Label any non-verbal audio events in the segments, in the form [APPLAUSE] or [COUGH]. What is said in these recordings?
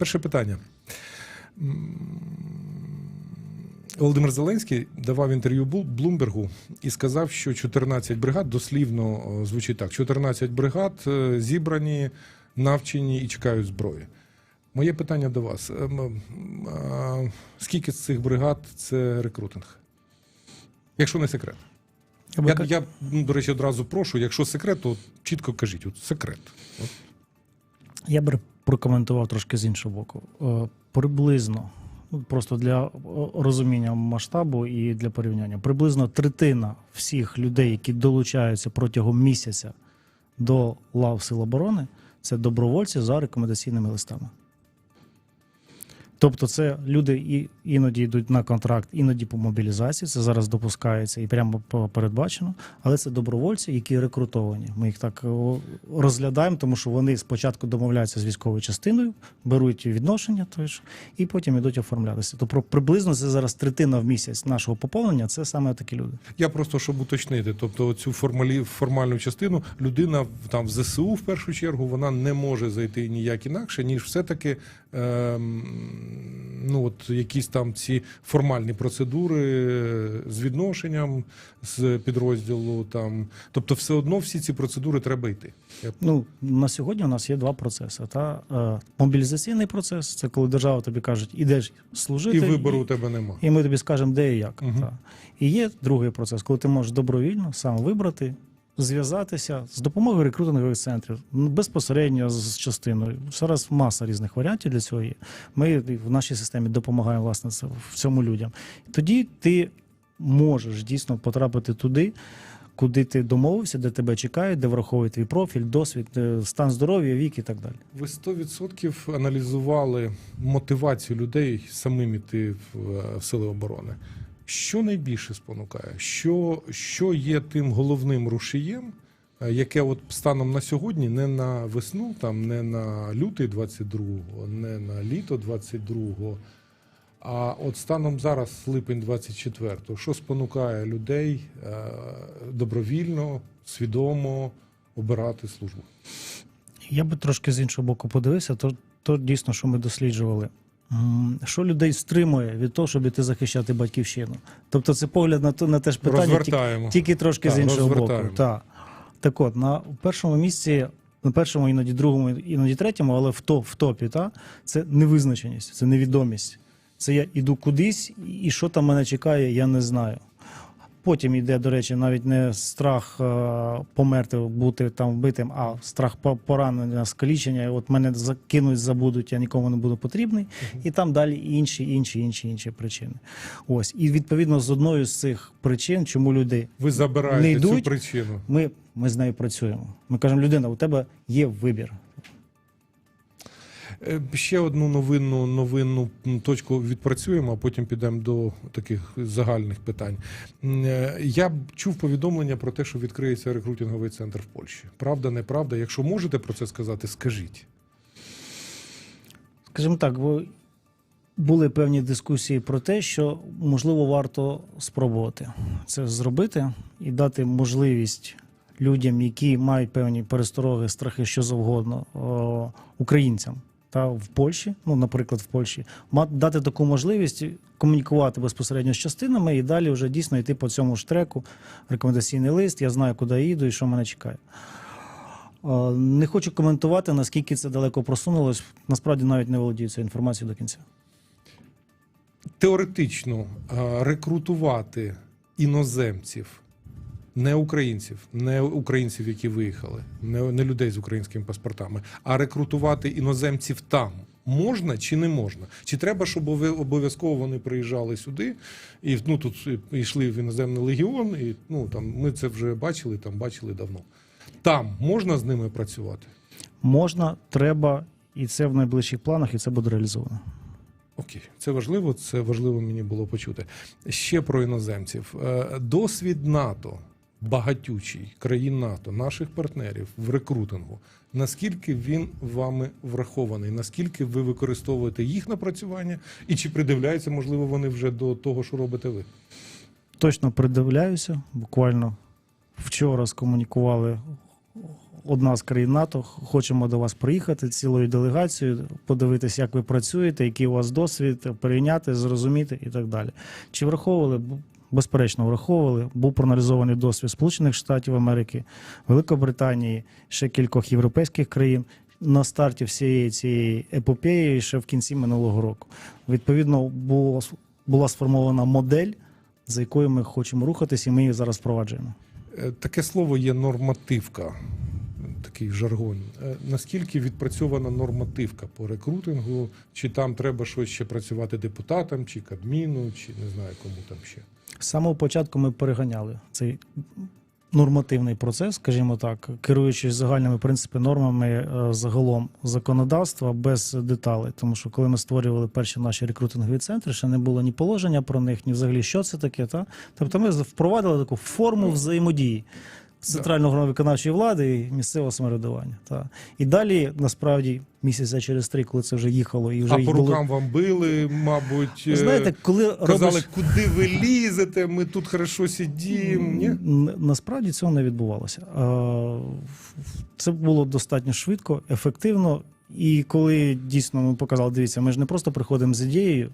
Перше питання. Володимир Зеленський давав інтерв'ю Блумбергу і сказав, що 14 бригад, дослівно звучить так: 14 бригад е, зібрані, навчені і чекають зброї. Моє питання до вас: а, скільки з цих бригад це рекрутинг? Якщо не секрет. Я я ну, до речі, одразу прошу, якщо секрет, то чітко кажіть, от секрет. От. Я б прокоментував трошки з іншого боку. Е, Приблизно, ну, просто для е, розуміння масштабу і для порівняння, приблизно третина всіх людей, які долучаються протягом місяця до лав Сил оборони, це добровольці за рекомендаційними листами. Тобто, це люди і іноді йдуть на контракт, іноді по мобілізації. Це зараз допускається і прямо передбачено. Але це добровольці, які рекрутовані. Ми їх так розглядаємо, тому що вони спочатку домовляються з військовою частиною, беруть відношення, той ж, і потім йдуть оформлятися. Тобто приблизно це зараз третина в місяць нашого поповнення. Це саме такі люди. Я просто щоб уточнити, тобто цю формалі, формальну частину людина там в ЗСУ в першу чергу вона не може зайти ніяк інакше, ніж все-таки ем, ну от якісь там ці формальні процедури з відношенням з підрозділу. Там, тобто, все одно всі ці процедури треба йти. Ну на сьогодні у нас є два процеси. Та е, мобілізаційний процес це коли держава тобі кажуть, ідеш служити, І вибору у тебе нема. І ми тобі скажемо, де і як. Мгм. Та. І є другий процес, коли ти можеш добровільно сам вибрати, зв'язатися з допомогою рекрутингових центрів ну, безпосередньо з частиною. Зараз маса різних варіантів для цього є. Ми в нашій системі допомагаємо власне це в цьому людям. Тоді ти можеш дійсно потрапити туди. Куди ти домовився, де тебе чекають, де враховують твій профіль, досвід, е, стан здоров'я, вік і так далі. Ви 100% аналізували мотивацію людей самим іти е, в сили оборони. Що найбільше спонукає? Що, що є тим головним рушієм, е, яке от станом на сьогодні, не на весну, там не на лютий 22-го, не на літо 22-го, а от станом зараз, липень 24-го, що спонукає людей е, добровільно, свідомо обирати службу? Я би трошки з іншого боку подивився, то, то дійсно, що ми досліджували. Що людей стримує від того, щоб іти захищати батьківщину? Тобто, це погляд на, на те ж питання, тільки, тільки трошки Так, з іншого боку. Так. так от, на першому місці, на першому, іноді другому, іноді третьому, але в, топ, в топі, та, це невизначеність, це невідомість. Це я іду кудись, і що там мене чекає, я не знаю. Потім йде, до речі, навіть не страх е, померти, бути там вбитим, а страх по- поранення, скалічення. От мене закинуть, забудуть, я нікому не буду потрібний. І там далі інші, інші, інші, інші причини. Ось. І відповідно з одною з цих причин, чому люди Ви забираєте Не йдуть. цю причину. ми, ми з нею працюємо. Ми кажемо, людина, у тебе є вибір. Е, Ще одну новинну новинну точку відпрацюємо, а потім підемо до таких загальних питань. Е, Я чув повідомлення про те, що відкриється рекрутинговий центр в Польщі. Правда, неправда? Якщо можете про це сказати, скажіть. Скажімо так, бо були певні дискусії про те, що можливо варто спробувати це зробити і дати можливість людям, які мають певні перестороги, страхи, що завгодно, українцям та в Польщі, ну, наприклад, в Польщі, дати таку можливість комунікувати безпосередньо з частинами і далі вже дійсно йти по цьому ж треку. Рекомендаційний лист, я знаю, куди я їду і що мене чекає. Не хочу коментувати, наскільки це далеко просунулось. Насправді навіть не володію цією інформацією до кінця. Теоретично рекрутувати іноземців, не українців, не українців, які виїхали, не, не людей з українськими паспортами, а рекрутувати іноземців там. Можна чи не можна? Чи треба, щоб обов'я- обов'язково вони приїжджали сюди і ну тут йшли в іноземний легіон, і ну там ми це вже бачили, там бачили давно. Там можна з ними працювати? Можна, треба, і це в найближчих планах, і це буде реалізовано. Окей, це важливо. Це важливо мені було почути. Ще про іноземців. Е, Досвід НАТО, багатючий країн НАТО, наших партнерів в рекрутингу. Наскільки він вами врахований? Наскільки ви використовуєте їх напрацювання, і чи придивляються, можливо, вони вже до того, що робите ви? Точно придивляюся. Буквально вчора скомунікували одна з країн НАТО. Хочемо до вас приїхати цілою делегацією, подивитися, як ви працюєте, який у вас досвід, перейняти, зрозуміти і так далі. Чи враховували? Безперечно, враховували. Був проаналізований досвід Сполучених Штатів Америки, Великобританії, ще кількох європейських країн на старті всієї цієї епопеї ще в кінці минулого року. Відповідно, було, була сформована модель, за якою ми хочемо рухатись, і ми її зараз впроваджуємо. Е, Таке слово є нормативка, такий жаргон. Е, Наскільки відпрацьована нормативка по рекрутингу? Чи там треба щось ще працювати депутатам, чи Кабміну, чи не знаю кому там ще? З самого початку ми переганяли цей нормативний процес, скажімо так, керуючись загальними принципами, нормами е, загалом законодавства без деталей. Тому що коли ми створювали перші наші рекрутингові центри, ще не було ні положення про них, ні взагалі що це таке. Та? Тобто ми впровадили таку форму взаємодії. Центральної органу виконавчої влади і місцевого самоврядування. Та. І далі, насправді, місяця через три, коли це вже їхало, і вже А їх по було. рукам вам били, мабуть. Е, знаєте, коли Казали, робиш... куди ви лізете, ми тут хорошо сидімо. Ні? Насправді цього не відбувалося. Це було достатньо швидко, ефективно. І коли дійсно ми показали, дивіться, ми ж не просто приходимо з ідеєю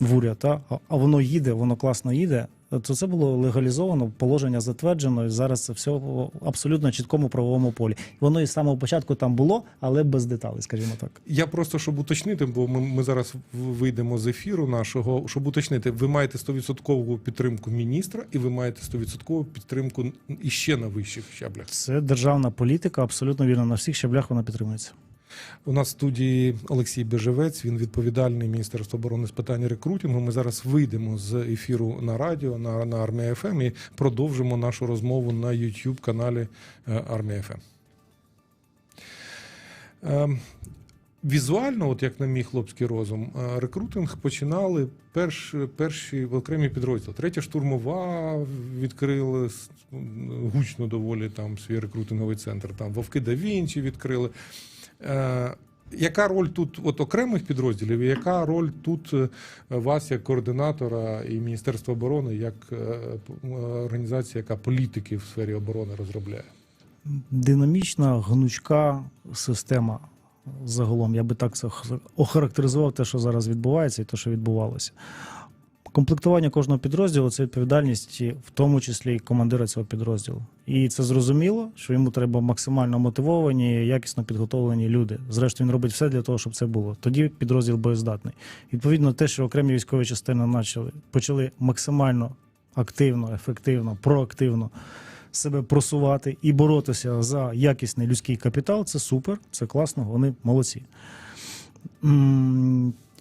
в уряд, а- а воно їде, воно класно їде, то це було легалізовано, положення затверджено, і зараз це все в абсолютно чіткому правовому полі. Воно і з самого початку там було, але без деталей, скажімо так. Я просто щоб уточнити, бо ми, ми зараз вийдемо з ефіру нашого. Щоб уточнити, ви маєте 100% підтримку міністра, і ви маєте 100% підтримку іще на вищих щаблях. Це державна політика, абсолютно вірно, на всіх щаблях вона підтримується. У нас в студії Олексій Бежевець, він відповідальний Міністерства оборони з питань рекрутингу. Ми зараз вийдемо з ефіру на радіо на, на Армія ФМ і продовжимо нашу розмову на YouTube каналі е, Армія ФМ. Ем, Візуально, от як на мій хлопський розум, е, рекрутинг починали перш, перші окремі підрозділи. Третя штурмова відкрили гучно доволі там свій рекрутинговий центр. Там Вовки да Вінчі відкрили. Е, яка роль тут от окремих підрозділів, і яка роль тут е, вас як координатора і Міністерства оборони, як е, організація, яка політики в сфері оборони розробляє? динамічна, гнучка система. Загалом, я би так охарактеризував те, що зараз відбувається, і те, що відбувалося. Комплектування кожного підрозділу це відповідальність, в тому числі і командира цього підрозділу. І це зрозуміло, що йому треба максимально мотивовані, якісно підготовлені люди. Зрештою, він робить все для того, щоб це було. Тоді підрозділ боєздатний. Відповідно, те, що окремі військові частини почали, почали максимально активно, ефективно, проактивно себе просувати і боротися за якісний людський капітал, це супер, це класно, вони молодці.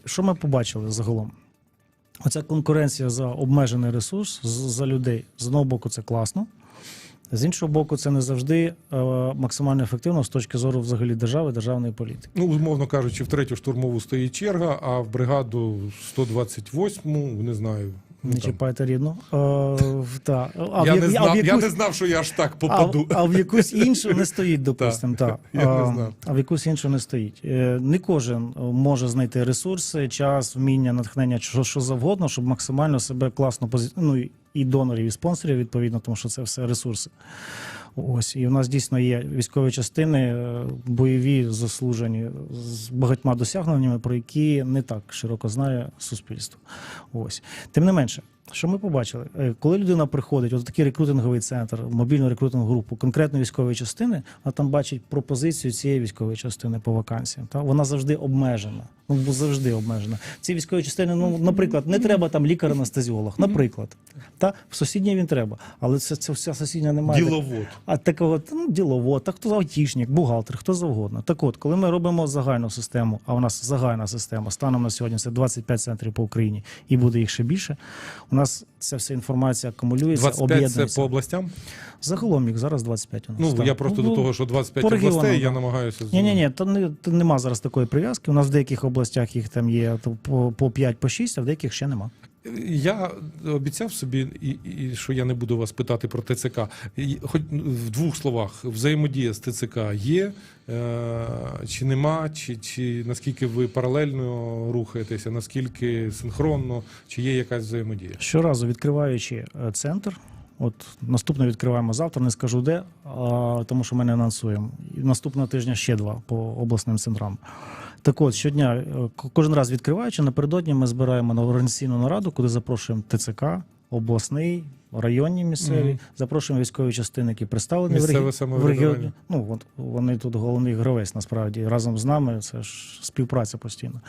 Що ми побачили загалом? Оця конкуренція за обмежений ресурс за людей з одного боку, це класно. З іншого боку, це не завжди е, максимально ефективно з точки зору взагалі держави, державної політики. Ну, умовно кажучи, в третю штурмову стоїть черга, а в бригаду 128-му, не знаю. Ну, Не чіпайте рідно. Е, я, не знав, що я аж так попаду. а в якусь іншу не стоїть, [LAUGHS] допустимо. Так. А, а в якусь іншу не стоїть. Е, Не кожен може знайти ресурси, час, вміння, натхнення, що, що завгодно, щоб максимально себе класно позиціонувати. Ну, і донорів, і спонсорів, відповідно, тому що це все ресурси. Ось, і у нас дійсно є військові частини, е, бойові, заслужені з багатьма досягненнями, про які не так широко знає суспільство. Ось. Тим не менше, що ми побачили, Е, коли людина приходить, от такий рекрутинговий центр, мобільну рекрутингову групу, конкретно військової частини, вона там бачить пропозицію цієї військової частини по вакансіям. Та вона завжди обмежена. Ну бо завжди обмежена. Ці військові частини, ну наприклад, не треба там лікар-анестезіолог. Наприклад, та в сусідній він треба, але це, це вся сусідня немає. Діловод. А такого ну, діловод, так хто айтішник, бухгалтер, хто завгодно. Так от, коли ми робимо загальну систему, а у нас загальна система станом на сьогодні це 25 центрів по Україні, і буде їх ще більше. У нас ця вся інформація акумулюється, 25 це по областям? Загалом їх зараз 25 у нас. Ну, так. я просто Ну, до того, що 25 областей, регіону, я намагаюся... ні, ні, ні, то не то нема зараз такої прив'язки. У нас в деяких областях їх там є то по, по 5, по 6, а в деяких ще нема. Я обіцяв собі, і, і що я не буду вас питати про ТЦК. Хоч в двох словах, взаємодія з ТЦК є, е, чи нема, чи, чи наскільки ви паралельно рухаєтеся, наскільки синхронно, чи є якась взаємодія? Щоразу відкриваючи е, центр, От наступне відкриваємо завтра, не скажу де, а, тому що ми не анонсуємо. І наступного тижня ще два по обласним центрам. Так от, щодня, е, кожен раз відкриваючи, напередодні ми збираємо на організаційну нараду, куди запрошуємо ТЦК, обласний, районні місцеві, Мгм. запрошуємо військові частини, які представлені в, Місцеве регі... в регіоні. Ну, от вони тут головний гравець, насправді, разом з нами. Це ж співпраця постійно.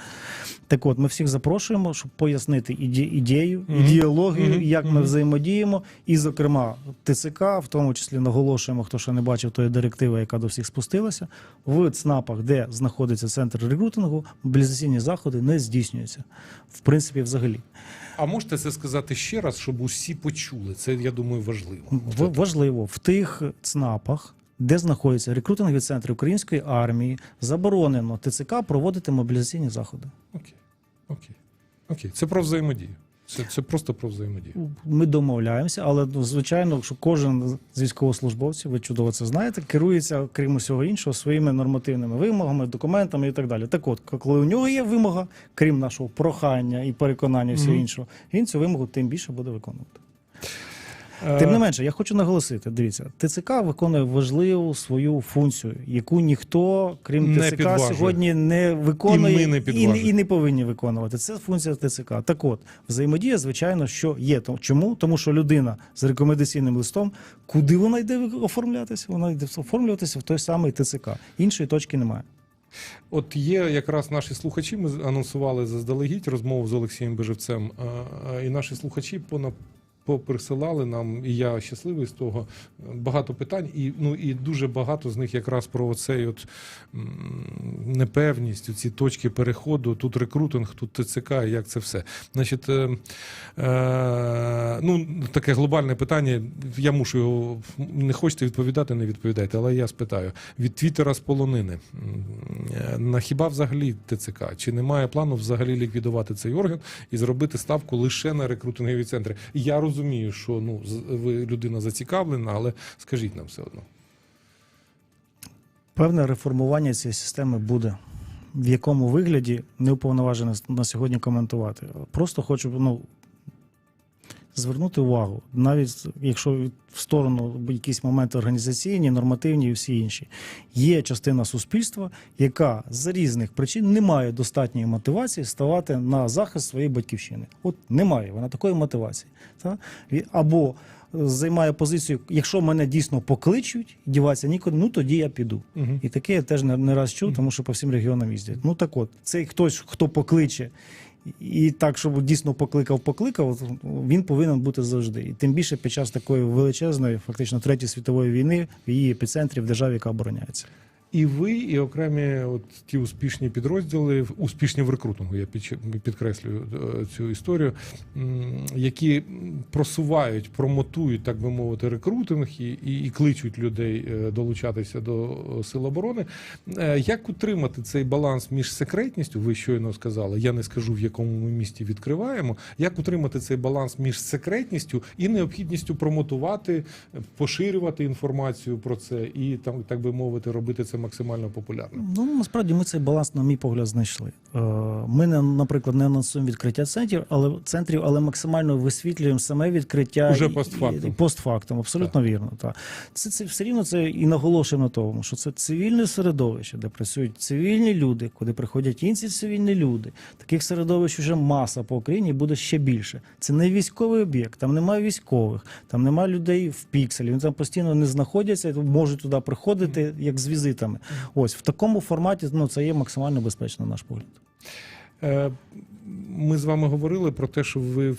Так от, ми всіх запрошуємо, щоб пояснити іде- ідею, Мгм. ідеологію, Мгм. як ми взаємодіємо. І, зокрема, ТЦК, в тому числі наголошуємо, хто ще не бачив тої директиви, яка до всіх спустилася. В ЦНАПах, де знаходиться центр рекрутингу, мобілізаційні заходи не здійснюються. В принципі, взагалі. А можете це сказати ще раз, щоб усі почули? Це я думаю важливо. В- важливо в тих ЦНАПах, де знаходяться рекрутингові центри української армії, заборонено ТЦК проводити мобілізаційні заходи. Окей. Окей. Окей. Це про взаємодію. Це, це просто про взаємодію. Ми домовляємося, але ну, звичайно, що кожен з військовослужбовців, ви чудово це знаєте, керується, крім усього іншого, своїми нормативними вимогами, документами і так далі. Так от, коли у нього є вимога, крім нашого прохання і переконання і всього Мгм. іншого, він цю вимогу тим більше буде виконувати. Тим не менше, я хочу наголосити: дивіться, ТЦК виконує важливу свою функцію, яку ніхто, крім Не ТЦК, підважує. сьогодні не виконує І не і, і не повинні виконувати. Це функція ТЦК. Так от, взаємодія, звичайно, що є. Чому? Тому що людина з рекомендаційним листом, куди вона йде оформлятися? Вона йде оформлюватися в той самий ТЦК. Іншої точки немає. От є якраз наші слухачі. Ми анонсували заздалегідь розмову з Олексієм Бежевцем, і наші слухачі пона. Поприсилали нам, і я щасливий з того. Багато питань, і ну і дуже багато з них якраз про оцей от непевність, ці точки переходу. Тут рекрутинг, тут ТЦК, як це все. Значить, е, е, ну таке глобальне питання. Я мушу його не хочете відповідати, не відповідайте, але я спитаю від Твіттера з полонини. Е, На хіба взагалі ТЦК? Чи немає плану взагалі ліквідувати цей орган і зробити ставку лише на рекрутингові центри? Я розумію, що ну ви людина зацікавлена, але скажіть нам все одно. Певне реформування цієї системи буде. В якому вигляді не уповноважене на сьогодні коментувати. Просто хочу ну, звернути увагу, навіть якщо в сторону якісь моменти організаційні, нормативні і всі інші, є частина суспільства, яка з різних причин не має достатньої мотивації ставати на захист своєї батьківщини. От немає вона такої мотивації. Та? Або е, займає позицію, якщо мене дійсно покличуть, діватися нікуди, ну тоді я піду. Угу. І таке я теж не, не раз чув, тому що по всім регіонам їздять. Ну так от, цей хтось, хто покличе, і так, щоб дійсно покликав, покликав, він повинен бути завжди. І тим більше під час такої величезної, фактично третьої світової війни в її епіцентрі в державі, яка обороняється. І ви, і окремі от ті успішні підрозділи, успішні в рекрутингу, я підкреслюю е, цю історію, які просувають, промотують, так би мовити, рекрутинг і, і, і кличуть людей е, долучатися до е, сил оборони. Як утримати цей баланс між секретністю? Ви щойно сказали, я не скажу в якому ми місті відкриваємо. Як утримати цей баланс між секретністю і необхідністю промотувати, поширювати інформацію про це і там, так би мовити, робити це максимально популярним? Ну насправді ми цей баланс, на мій погляд, знайшли. Е, Ми не, наприклад, не анонсуємо відкриття центрів, але центрів, але максимально висвітлюємо саме відкриття Уже і- постфактум. і- постфактум, абсолютно вірно. Так. Це, це все рівно це і наголошуємо на тому, що це цивільне середовище, де працюють цивільні люди, куди приходять інші цивільні люди. Таких середовищ вже маса по Україні буде ще більше. Це не військовий об'єкт, там немає військових, там немає людей в пікселі. Вони там постійно не знаходяться, можуть туди приходити як з візитами. Ось в такому форматі ну, це є максимально безпечно, на наш погляд. Е, Ми з вами говорили про те, що ви е,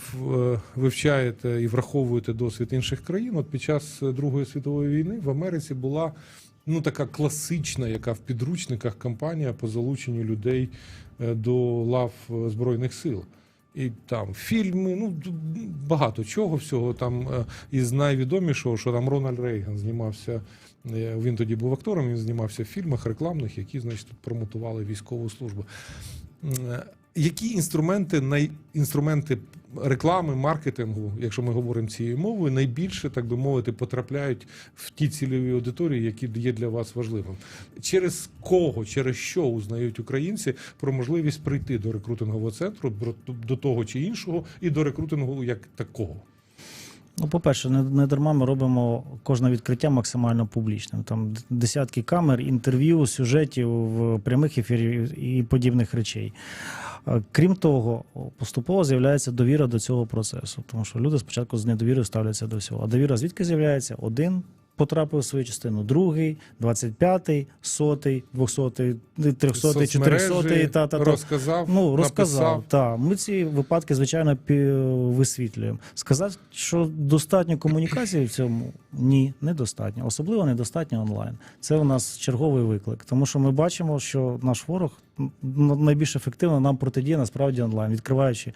вивчаєте і враховуєте досвід інших країн. От під час Другої світової війни в Америці була ну така класична, яка в підручниках кампанія по залученню людей е, до лав збройних сил. І там фільми, ну багато чого всього. Там із найвідомішого, що там Рональд Рейган знімався. Е, Він тоді був актором. Він знімався в фільмах рекламних, які значить промотували військову службу. Які інструменти, най... інструменти реклами, маркетингу, якщо ми говоримо цією мовою, найбільше, так би мовити, потрапляють в ті цільові аудиторії, які є для вас важливим? Через кого, через що узнають українці про можливість прийти до рекрутингового центру, до того чи іншого, і до рекрутингу як такого? Ну, по-перше, не, не дарма ми робимо кожне відкриття максимально публічним. Там десятки камер, інтерв'ю, сюжетів, в прямих ефірів і подібних речей. Е, Крім того, поступово з'являється довіра до цього процесу, тому що люди спочатку з недовірою ставляться до всього. А довіра звідки з'являється? Один потрапив в свою частину, другий, 25-й, сотий, 200-й, 300-й, 400-й, та, та, та. розказав, Ну, розказав. Так, ми ці випадки, звичайно, висвітлюємо. Сказати, що достатньо комунікації в цьому ні, недостатньо. Особливо недостатньо онлайн. Це у нас черговий виклик, тому що ми бачимо, що наш ворог найбільш ефективно нам протидіє насправді онлайн, відкриваючи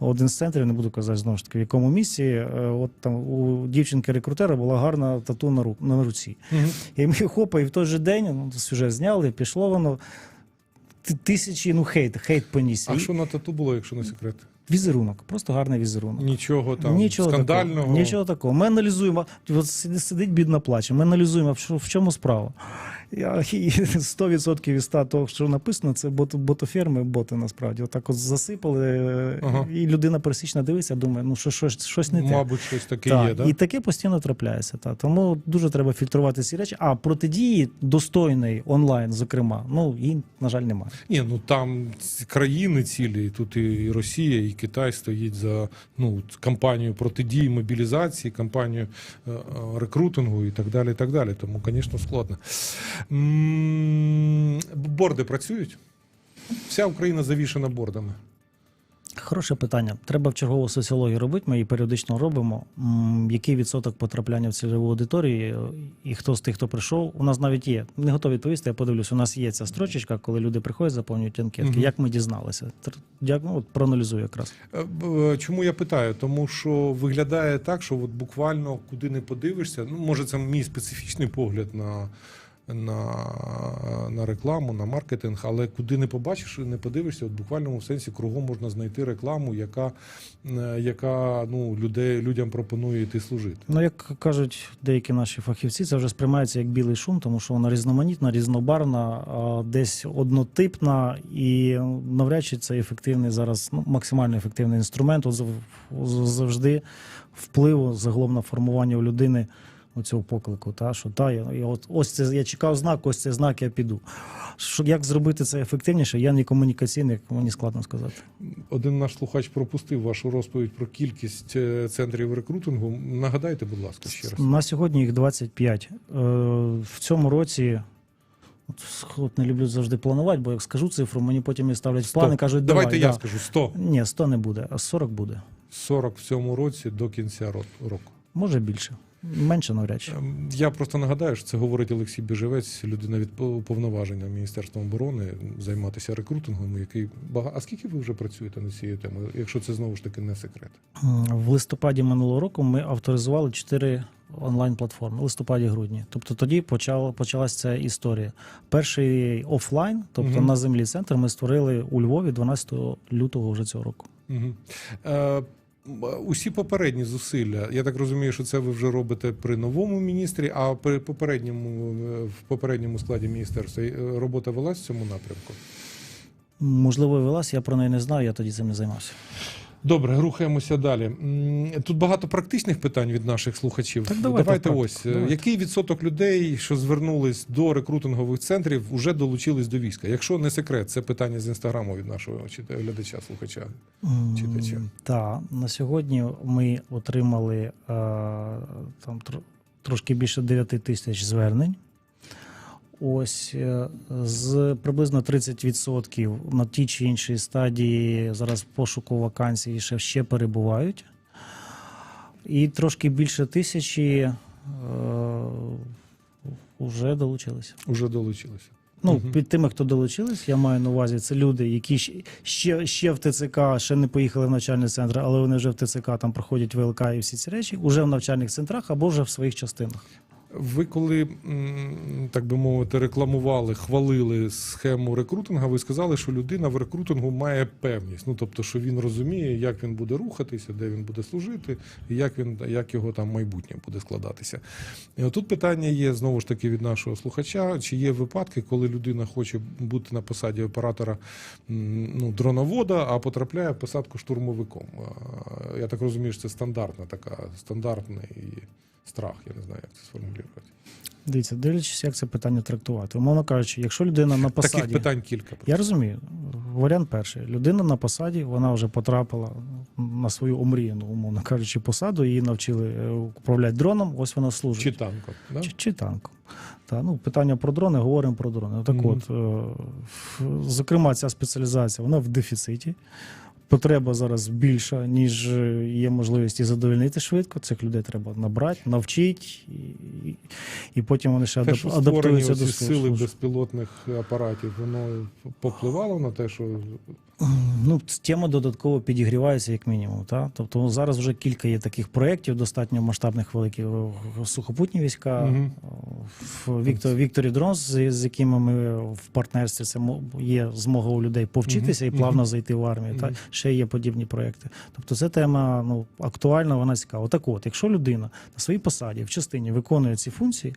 один з центрів, не буду казати знову ж таки, в якому місці. е, От там у дівчинки-рекрутера була гарна тату на ру- на руці. Мгм. І ми хопа, і в той же день ну, сюжет зняли, пішло воно. Тисячі, ну хейт, хейт поніс. А що на тату було, якщо не секрет? Візерунок, просто гарний візерунок. Нічого там Нічого скандального. Такого, нічого такого. Ми аналізуємо. От сидить бідна плаче. Ми аналізуємо, в чому справа. Я, [LAUGHS] і 100% із 100 того, що написано, це бот, ботоферми, боти насправді. Отак от засипали, е, Ага. і людина пересічна дивиться, думає, ну що, щось, щось не те. Мабуть, щось таке Так, є, да? І таке постійно трапляється. Та. Тому дуже треба фільтрувати ці речі. А протидії достойної онлайн, зокрема, ну її, на жаль, немає. Ні, ну там країни цілі, і тут і Росія, і Китай стоїть за ну кампанію протидії мобілізації, кампанію е, е, рекрутингу і так далі. І так далі. Тому, звісно, складно. Борди працюють? Вся Україна завішена бордами. Хороше питання. Треба в чергову соціологію робити. Ми її періодично робимо. Який відсоток потрапляння в цільову аудиторію, і хто з тих, хто прийшов, у нас навіть є. Не готові відповісти. Я подивлюсь. У нас є ця строчечка, коли люди приходять, заповнюють анкетки. Мгм. Як ми дізналися? Як ну, проаналізую якраз. Е, Чому я питаю? Тому що виглядає так, що от буквально куди не подивишся, ну може це мій специфічний погляд на, на, на рекламу, на маркетинг, але куди не побачиш не подивишся, от в буквальному сенсі кругом можна знайти рекламу, яка, е, яка ну, людей, людям пропонує йти служити. Ну, як кажуть деякі наші фахівці, це вже сприймається як білий шум, тому що вона різноманітна, різнобарвна, а, десь однотипна, і навряд чи це ефективний зараз, ну, максимально ефективний інструмент от завжди впливу загалом на формування у людини оцього поклику. Та, що та, я, я от, ось це я чекав знак, ось цей знак, я піду. Що, як зробити це ефективніше, я не комунікаційник, мені складно сказати. Один наш слухач пропустив вашу розповідь про кількість е, центрів рекрутингу. Нагадайте, будь ласка, ще раз. На сьогодні їх 25. Е, В цьому році. От, не люблю завжди планувати, бо як скажу цифру, мені потім і ставлять Сто. плани, кажуть, Давайте давай, я да. скажу 100. Ні, 100 не буде, а 40 буде. 40 в цьому році до кінця року. Може більше. Менше навряд чи. Ем, Я просто нагадаю, що це говорить Олексій Біжевець, людина від повноваження Міністерства оборони займатися рекрутингом, який багато. А скільки ви вже працюєте над цією темою, якщо це знову ж таки не секрет? В листопаді минулого року ми авторизували 4 онлайн-платформи. Листопаді-грудні. Тобто тоді почала, почалась ця історія. Перший офлайн, тобто Мгм. на землі центр, ми створили у Львові 12 лютого вже цього року. Угу. Усі попередні зусилля, я так розумію, що це ви вже робите при новому міністрі, а при попередньому е, в попередньому складі міністерства е, робота велась в цьому напрямку. Можливо, велась, я про неї не знаю, я тоді цим не займався. Добре, рухаємося далі. Тут багато практичних питань від наших слухачів. Так давайте давайте ось е, давайте. який відсоток людей, що звернулись до рекрутингових центрів, вже долучились до війська? Якщо не секрет, це питання з інстаграму від нашого глядача, слухача. Читача. Так, на сьогодні ми отримали е, там тр- трошки більше 9 тисяч звернень. Ось е, з приблизно 30% на тій чи іншій стадії зараз пошуку вакансій ще, ще перебувають. І трошки більше тисячі е, вже долучилися. Уже долучилися. Ну, Мгм. під тими, хто долучились, я маю на увазі, це люди, які ще, ще в ТЦК, ще не поїхали в навчальний центр, але вони вже в ТЦК там проходять ВЛК і всі ці речі, уже в навчальних центрах або вже в своїх частинах. Ви коли, так би мовити, рекламували, хвалили схему рекрутингу, ви сказали, що людина в рекрутингу має певність. Ну тобто, що він розуміє, як він буде рухатися, де він буде служити, і як він як його там майбутнє буде складатися. І отут питання є знову ж таки від нашого слухача: чи є випадки, коли людина хоче бути на посаді оператора ну, дроновода, а потрапляє в посадку штурмовиком? Я так розумію, що це стандартна така стандартний страх. Я не знаю, як це сформулювати. Дивіться, дивлячись, як це питання трактувати. Умовно кажучи, якщо людина на посаді. Таких питань кілька. Я розумію. Варіант перший. Людина на посаді, вона вже потрапила на свою омріяну, умовно кажучи, посаду, її навчили е, управляти дроном, ось вона служить. Чи танком. Да? Чи, чи танком. Та, ну, питання про дрони, говоримо про дрони. Так Мгм. от, е, зокрема, ця спеціалізація вона в дефіциті. Потреба зараз більша, ніж е, є можливість її задовольнити швидко. Цих людей треба набрати, навчити, і, і, і потім вони ще Те, що адаптуються до оці сили служби. безпілотних апаратів, воно попливало на те, що Ну, тема додатково підігрівається, як мінімум. Та? Тобто зараз вже кілька є таких проєктів, достатньо масштабних великих в- в сухопутні війська. В Віктор, Вікторі Дронс, з, з якими ми в партнерстві це є змога у людей повчитися Мгм. і плавно зайти в армію. Та? Ще є подібні проєкти. Тобто це тема ну, актуальна, вона цікава. Так от, якщо людина на своїй посаді в частині виконує ці функції,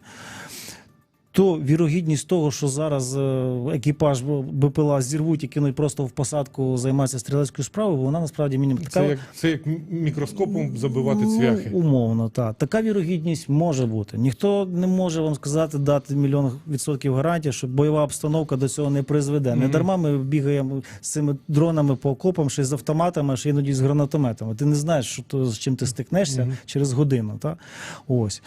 то вірогідність того, що зараз е, екіпаж БПЛА зірвуть і кинуть просто в посадку займатися стрілецькою справою, вона насправді мінімальна. це як, це як мікроскопом забивати Ну, цвяхи. умовно, так. Така вірогідність може бути. Ніхто не може вам сказати, дати мільйон відсотків гарантії, що бойова обстановка до цього не призведе. Не Мгм. дарма ми бігаємо з цими дронами по окопам, ще з автоматами, ще іноді з гранатометами. Ти не знаєш, що то, з чим ти стикнешся Мгм. через годину. Так? Ось.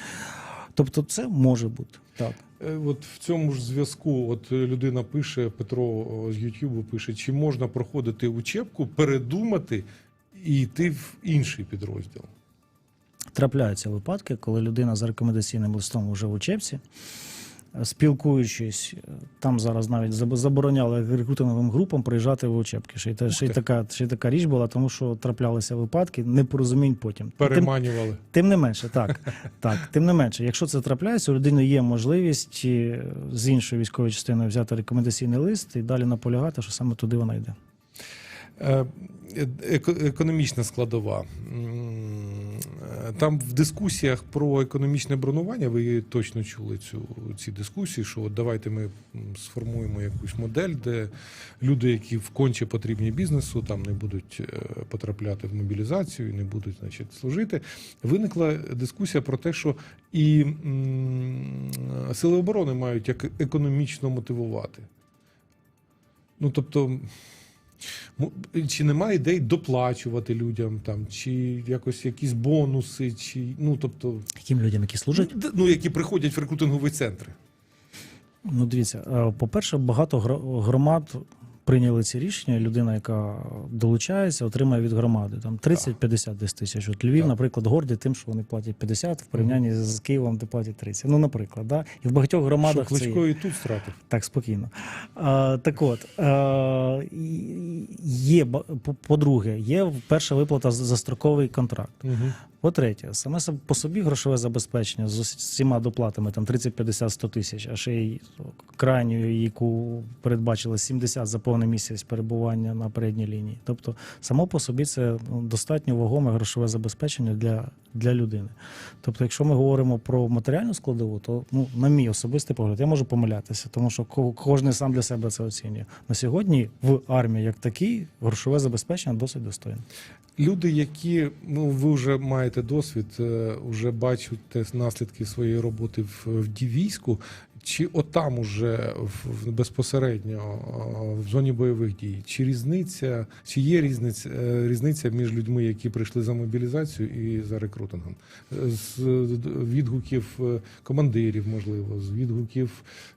Тобто це може бути. Так. Е, От в цьому ж зв'язку, от е, людина пише, Петро з Ютубу пише, чи можна проходити учебку, передумати і йти в інший підрозділ. Трапляються випадки, коли людина за рекомендаційним листом вже в учебці, спілкуючись, е, там зараз навіть заб- забороняли рекрутинговим групам приїжджати в учебки. Ще й, та- ще й така, ще й така річ була, тому що траплялися випадки непорозумінь потім. Переманювали. тим не менше, так, [LAUGHS] так. Тим не менше, якщо це трапляється, у людини є можливість е, з іншої військової частини взяти рекомендаційний лист і далі наполягати, що саме туди вона йде. Е, еко- Економічна складова. Е, Там в дискусіях про економічне бронування ви точно чули цю ці дискусії, що от давайте ми сформуємо якусь модель, де люди, які вконче потрібні бізнесу, там не будуть е, потрапляти в мобілізацію, і не будуть значить, служити. Виникла дискусія про те, що і сили оборони мають як економічно мотивувати. Ну тобто. Чи немає ідей доплачувати людям там, чи якось якісь бонуси, чи ну тобто, Яким людям, які служать? ну які приходять в рекрутингові центри. Ну, дивіться, е, по-перше, багато громад прийняли ці рішення. Людина, яка долучається, отримає від громади там 30-50 десь тисяч. От Львів, Так. наприклад, горді тим, що вони платять 50 в порівнянні з Києвом, де платять 30. Ну, наприклад, да? і в багатьох Що громадах це. І тут стратив. Так, спокійно. А, так от, а, є, по-друге, є перша виплата за за строковий контракт. Угу. По-третє, саме по собі грошове забезпечення з ус- всіма доплатами, там 30, 50, 100 тисяч, а ще й крайню, яку передбачили 70 за повний місяць перебування на передній лінії. Тобто, само по собі це ну, достатньо вагоме грошове забезпечення для, для людини. Тобто, якщо ми говоримо про матеріальну складову, то ну, на мій особистий погляд, я можу помилятися, тому що кожен сам для себе це оцінює. На сьогодні в армії як такій грошове забезпечення досить достойне. Люди, які ну ви вже маєте досвід, е, вже бачите наслідки своєї роботи в, в дівійську, чи отам уже в, безпосередньо е, в зоні бойових дій, чи різниця, чи є різниця, е, різниця між людьми, які прийшли за мобілізацію і за рекрутингом? З відгуків командирів, можливо, з відгуків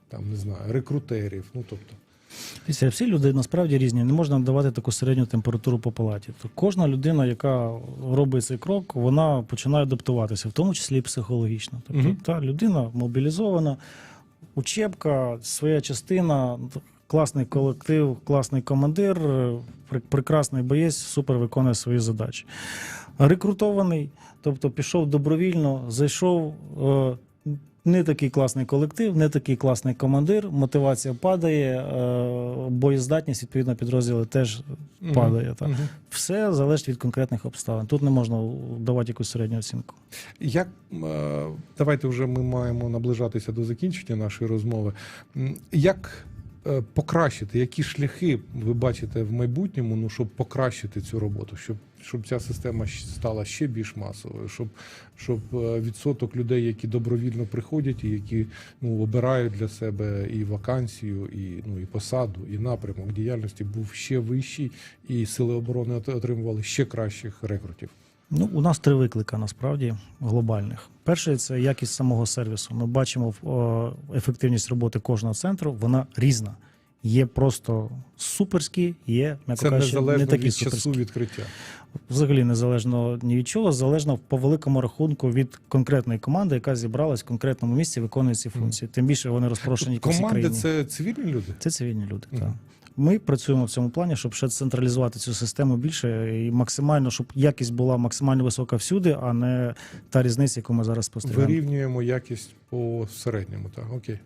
там не знаю, рекрутерів. Ну тобто. Всі люди насправді різні. Не можна давати таку середню температуру по палаті. То кожна людина, яка робить цей крок, вона починає адаптуватися, в тому числі і психологічно. Тобто, Мгм. та людина мобілізована, учебка, своя частина, класний колектив, класний командир, прекрасний боєць, супер виконує свої задачі. Рекрутований, тобто пішов добровільно, зайшов. Не такий класний колектив, не такий класний командир, мотивація падає, е, боєздатність відповідно підрозділу теж падає. Та. Все залежить від конкретних обставин. Тут не можна давати якусь середню оцінку. Як е, давайте вже ми маємо наближатися до закінчення нашої розмови. Як е, покращити, які шляхи ви бачите в майбутньому, ну щоб покращити цю роботу, щоб, щоб ця система стала ще більш масовою, щоб, щоб е, відсоток людей, які добровільно приходять і які ну обирають для себе і вакансію, і ну і посаду, і напрямок діяльності був ще вищий, і сили оборони отримували ще кращих рекрутів. Ну, у нас три виклика насправді глобальних. Перший це якість самого сервісу. Ми бачимо ефективність роботи кожного центру, вона різна. Є просто суперські, є м'яко Це кажучи, незалежно не такі від суперські. часу відкриття. Взагалі незалежно ні від чого, залежно по великому рахунку від конкретної команди, яка зібралась в конкретному місці, виконує ці функції. Тим більше вони розпрошені по всій Команди це цивільні люди. Це цивільні люди. Мгм. Так. Ми працюємо в цьому плані, щоб ще централізувати цю систему більше і максимально, щоб якість була максимально висока всюди, а не та різниця, яку ми зараз спостерігаємо Вирівнюємо якість по середньому. Так, окей.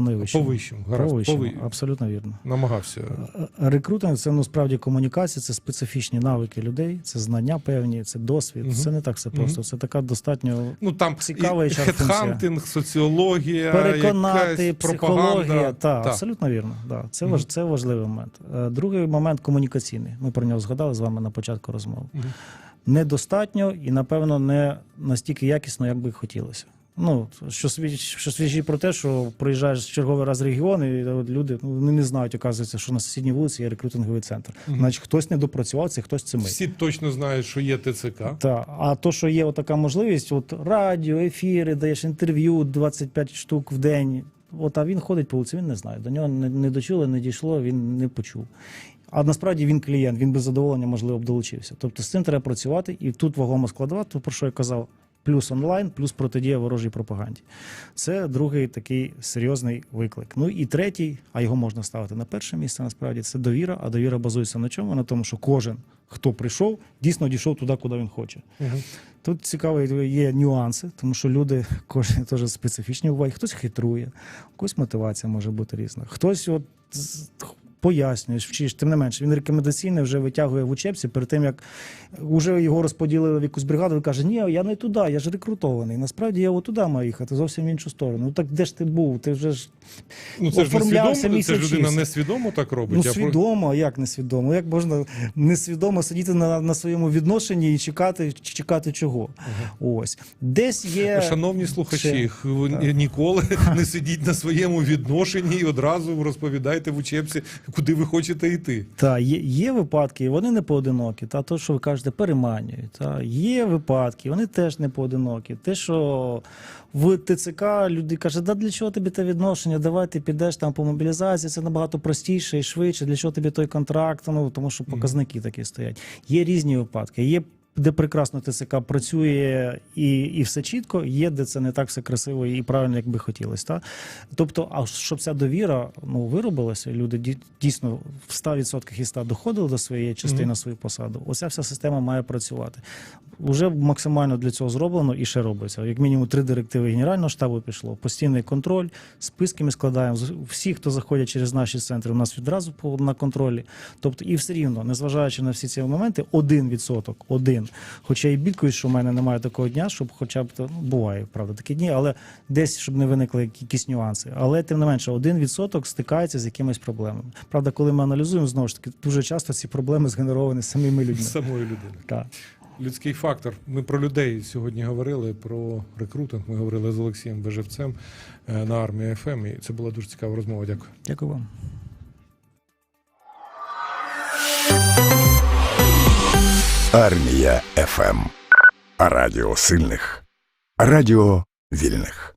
По По вищому. Гаразд. По вищому, ви... абсолютно вірно. Намагався. Е, Рекрутинг це ну справді комунікація, це специфічні навики людей, це знання певні, це досвід. Мгм. Це не так все просто. Це така достатньо Ну там Цікава і хедхантинг, соціологія, переконати, якась психологія. пропаганда. Та, Так. абсолютно вірно. Да. Це, важ, це важливий момент. Е, Другий момент комунікаційний. Ми про нього згадали з вами на початку розмови. Мгм. Недостатньо і, напевно, не настільки якісно, як би хотілося. Ну, що свідчить, що свідчить про те, що приїжджаєш черговий раз в регіон, і люди ну, вони не знають, оказується, що на сусідній вулиці є рекрутинговий центр. Мгм. Значить, хтось не допрацював, це хтось це ми. Всі точно знають, що є ТЦК. Так, а то, що є така можливість, от радіо, ефіри, даєш інтерв'ю 25 штук в день. От, а він ходить по вулиці, він не знає. До нього не, не дочули, не дійшло, він не почув. А насправді він клієнт, він без задоволення, можливо, б долучився. Тобто з цим треба працювати, і тут вагома складова, то про що я казав, плюс онлайн, плюс протидія ворожій пропаганді. Це другий такий серйозний виклик. Ну і третій, а його можна ставити на перше місце, насправді, це довіра. А довіра базується на чому? На тому, що кожен, хто прийшов, дійсно дійшов туди, куди він хоче. Мгм. Тут цікаві є нюанси, тому що люди [LAUGHS] кожен теж специфічні бувають. Хтось хитрує, когось мотивація може бути різна. Хтось от пояснюєш, вчиш. Тим не менше, він рекомендаційне вже витягує в учебці перед тим, як вже його розподілили в якусь бригаду, він каже: Ні, я не туди, я ж рекрутований. Насправді я отуди маю їхати, зовсім в іншу сторону. Ну так де ж ти був? Ти вже ж Ну це ж не Оформлявся свідомо, це ж людина несвідомо так робить. ну, свідомо, а як несвідомо? Як можна несвідомо сидіти на, на своєму відношенні і чекати, чекати чого? Ось десь є Шановні слухачі, ще- ніколи [LAUGHS] не сидіть на своєму відношенні і одразу розповідайте в учебці, куди ви хочете йти. Та є, є випадки, вони не поодинокі. Та то, що ви кажете, переманюють. Та є випадки, вони теж не поодинокі. Те, що в ТЦК люди кажуть, да для чого тобі те відношення? Давай ти підеш там по мобілізації, це набагато простіше і швидше. Для чого тобі той контракт? Ну тому що показники такі стоять. Є різні випадки. Є де прекрасно ТЦК працює і, і все чітко, є де це не так все красиво і правильно, як би хотілося. Та? Тобто, а щоб ця довіра ну, виробилася, люди ді- дійсно в 100% із 100 доходили до своєї частини Мгм. на свою посаду. Оця вся система має працювати. Уже максимально для цього зроблено і ще робиться. Як мінімум три директиви Генерального штабу пішло. Постійний контроль, списки ми складаємо. Всі, хто заходять через наші центри, у нас відразу на контролі. Тобто, і все рівно, незважаючи на всі ці моменти, один відсоток, один. Хоча і бідкуюсь, що в мене немає такого дня, щоб хоча б то ну, буває, правда, такі дні, але десь щоб не виникли якісь нюанси. Але тим не менше, один відсоток стикається з якимись проблемами. Правда, коли ми аналізуємо, знову ж таки, дуже часто ці проблеми згенеровані самими людьми. З самої людини. Так. Людський фактор. Ми про людей сьогодні говорили, про рекрутинг. Ми говорили з Олексієм Бежевцем е, на армії ФМ. І це була дуже цікава розмова. Дякую. Дякую вам. Армія ФМ. Радіо сильних. Радіо вільних.